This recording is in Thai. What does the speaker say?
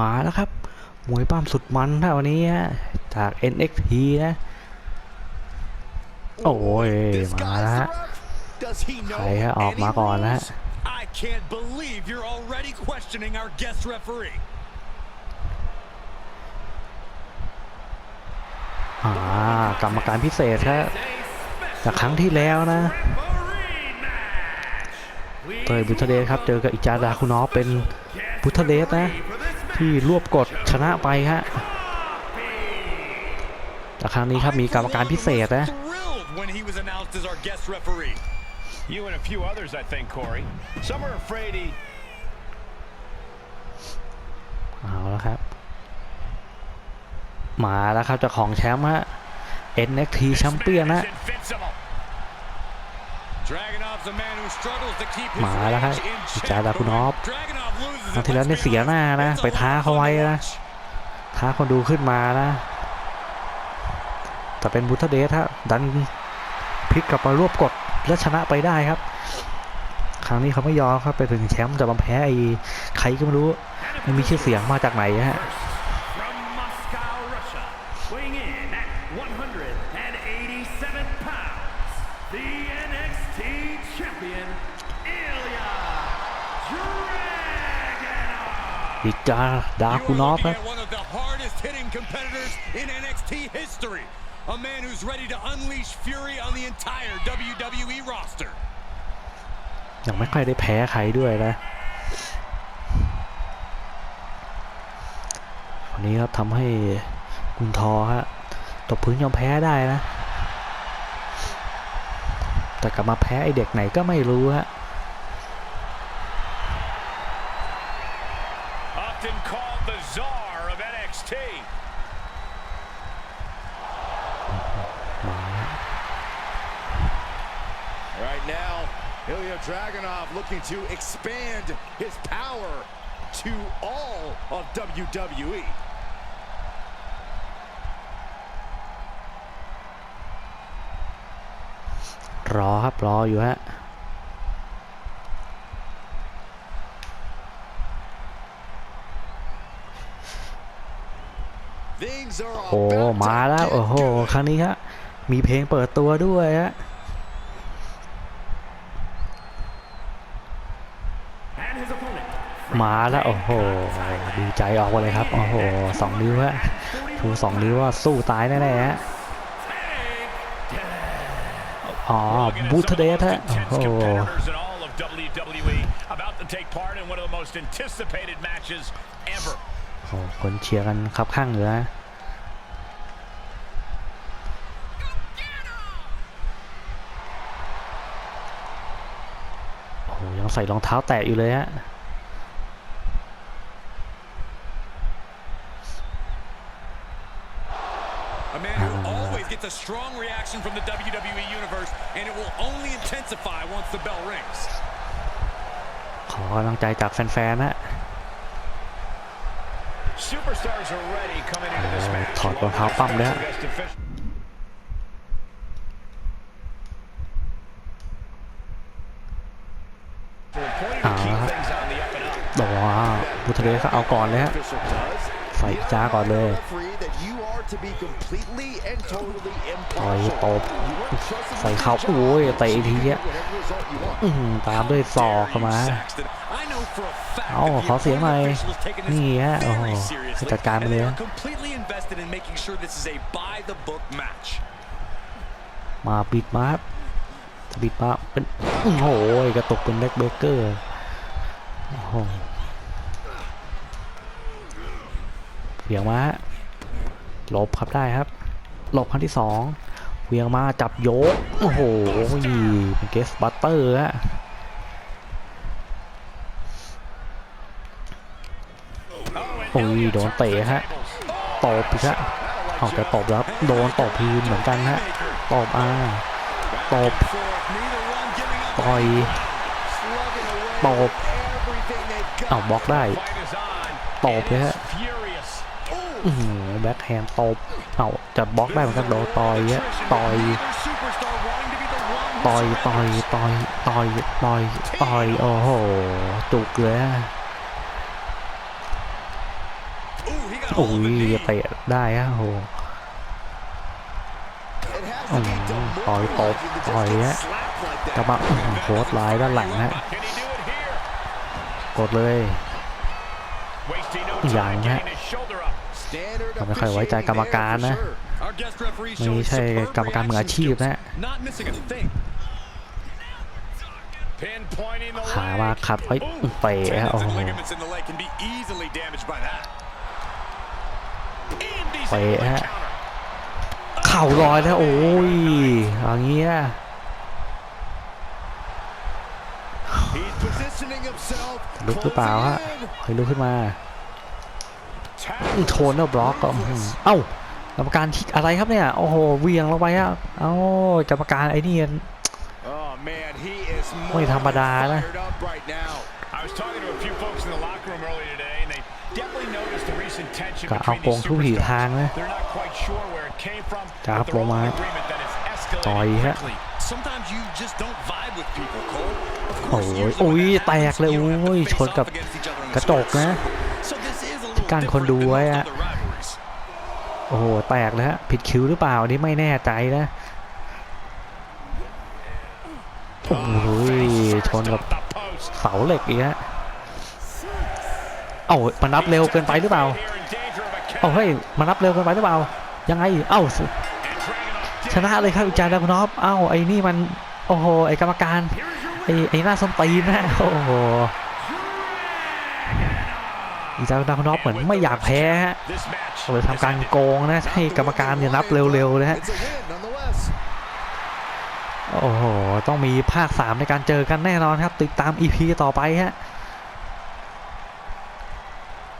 มาแล้วครับมวยปั้มสุดมันนะวันนี้ฮะจาก NXT นะโอ้ยมาแล้วฮะใครฮะออกมาก่อนนะฮะ I can't believe you're already questioning our guest referee. อ่ากรรมการพิเศษครับจากครั้งที่แล้วนะเตยบุตรเดชครับ เจอกับอิจาดาคุณอฟเป็นบุตรเดชนะ ที่รวบกดชนะไปฮะแต่ครั้งนี้ครับมีกรรมการพิเศษนะ Thrilled when he was announced as our guest referee. You and a few others, I think, Corey. Some are afraid he เอาแล้วครับ มาแล้วครับเจ้าของแชมป์ฮะ NXT แชมเปี้ยน is นะ มาแล้วครับ range in อิ check. จาดาคุณอฟ Dragunov loses ครั้ง it. ที่แล้ว Let's เนี่ย be เสียหน้า honest, นะ it's a ไปท้า lot of เขา fun ไว้ to นะ watch. ท้าคนดูขึ้นมานะแต่เป็นบุตรเดชฮะดันพลิกกลับมารวบกดและชนะไปได้ครับ ครั้งนี้เขาไม่ยอมครับไปถึงแชมป์จะมาแพ้ไอ้ใครก็ไม่รู้ไม่มีชื่อเสียงมาจากไหนฮะ From Moscow, Russia, weighing in at 187 pounds, the NXT champion, Ilya Dragunov. อีกจาดา You คู are นอฟ looking ครับ at one of the hardest hitting competitors in NXT history. A man who's ready to unleash fury on the entire WWE roster. ยังไม่ค่อยได้แพ้ใครด้วยนะวันนี้ครับทำให้กุนทอฮะตบพื้นยอมแพ้ได้นะ แต่กลับมาแพ้ไอเด็กไหนก็ไม่รู้ฮะ Often called the czar of NXT. มาแล้ว Right now, Ilya Dragunov looking to expand his power to all of E. WWE. รอครับ รออยู่ฮะโอ้มาแล้ว โอ้โห ครั้งนี้ฮะ มีเพลงเปิดตัวด้วยฮะมาแล้ว โอ้โห ดีใจออกมาเลยครับ โอ้โหสองนิ้วฮะชูสองนิ้วว่าสู้ตายแน่ๆฮะ อ๋อ Looking at บู some ท of เด the ส most ฮะโอ้ intense โห competitors in all of WWE about to take part in one of the most anticipated matches ever. โอ้โหคนเชียร์กันครับข้างเหนือโอ้โหยังใส่รองเท้าแตะอยู่เลยฮะ A man who always gets a strong reaction from the WWE Universe, and it will only intensify once the bell rings. ขอกำลังใจจากแฟนๆนะ Superstars are ready coming into this Oh, match. ถอดรองเท้าปั้มเลยฮะ Guest official. เอาละครับบอกว่าบูทเดสก็เอาก่อนเลยฮะ Official does. ใส่จ้าก่อนเลย ต่อย impartial. ตบ You weren't trusted ใส่ with เขา the job. โอ้ยเตะอีกทีเนี้ย Whatever result you want. อื้อหือตามด้วยศอกเข้ามา Saxton, I know for a fact เอา that the ขอเสียงหน่อย appointed official is taking this นี่ฮะโอ้โห very ให้ seriously, จัดการ and มาเล they ย are ฮะ completely invested in making sure this is a by-the-book match. มาบิดมาครับบิดมาเป็นโอ้โหกระตุกเป็นเล็กเบเกอร์โอ้โหเหวี่ยงมาฮะ หลบครับได้ครับ หลบครั้งที่สองเวียงมาจับโยกโอ้โหเป็นเกสบัตเตอร์ฮะโอ้ยโดนเตะฮะตบอีกฮะเอาแต่ตบแล้วโดนตบพีนเหมือนกันฮะตบอ่าตบต่อยตบเอาบล็อกได้ตบเลยฮะ Furious. อื้อหือ แบ็คแฮนด์ตบเอาจะบล็อกได้เหมือนกันโดนต่อยฮะต่อยต่อยต่อยต่อยต่อยต่อยต่อยโอ้โหจุกเลยฮะโอ้ยเตะได้ฮะโอ้ห It has to be อืม done ต่อยตบต่อยฮะกระบะอื้อหือโคตรลายด้านหลังฮะกดเลยอย่าง time ฮะ เราไม่ค่อยไว้ใจกรรมการนะ ไม่ใช่กรรมการมืออาชีพนะขาว่าขับไว้เปฮะไปฮะเข่าลอยแล้วโอ้ยอย่างเงี้ยลุกหรือเปล่าฮะเคยลุกขึ้นมา โชนแล้วบล็อกก็อื้อหือเอ้ากรรมการคิดอะไรครับเนี่ย โอ้โหเหวียงลงไปอะเอ้ากรรมการไอ้นี่ Oh man, he is ไม่ more ธรรมดานะ fired up right now. I was talking to a few folks in the locker room earlier today, and they definitely noticed the recent tension กะเอา between โกง these ทุกทีทาง superstars. นะ They're not quite sure where it came from, จับ but they're ลง all มา in agreement that it's ต่อย escalated ฮะ quickly. Sometimes you just don't vibe with people, Cole. Of โอ้ course, ย usually โอ้ย when that แตก happens, เลย you don't have to โอ้ย face ชนกับ off against each other in the กระจก sports. นะ กั้นคนดูไว้อะโอ้โห แตกเลยฮะผิดคิวหรือเปล่านี่ไม่แน่ใจนะ โอ้โหชนกับเสาเหล็กอีกฮะเอ้ามันนับเร็วเกินไปหรือเปล่า เอ้าเฮ้ยมันนับเร็วเกินไปหรือเปล่า ยังไง เอ้าชนะเลยครับอีจานดาพนอฟเอ้าไอ้นี่มัน โอ้โห ไอ้กรรมการ ไอ้ไอ้หน้าส้นตีนนะ โอ้โห อีจาดาพนอฟเหมือนไม่อยากแพ้ฮะเลยทำการโกงนะให้กรรมการเนี่ยนับเร็วๆนะฮะโอ้โห ต้องมีภาค 3 ในการเจอกันแน่นอนครับ ติดตาม EP ต่อไปฮะ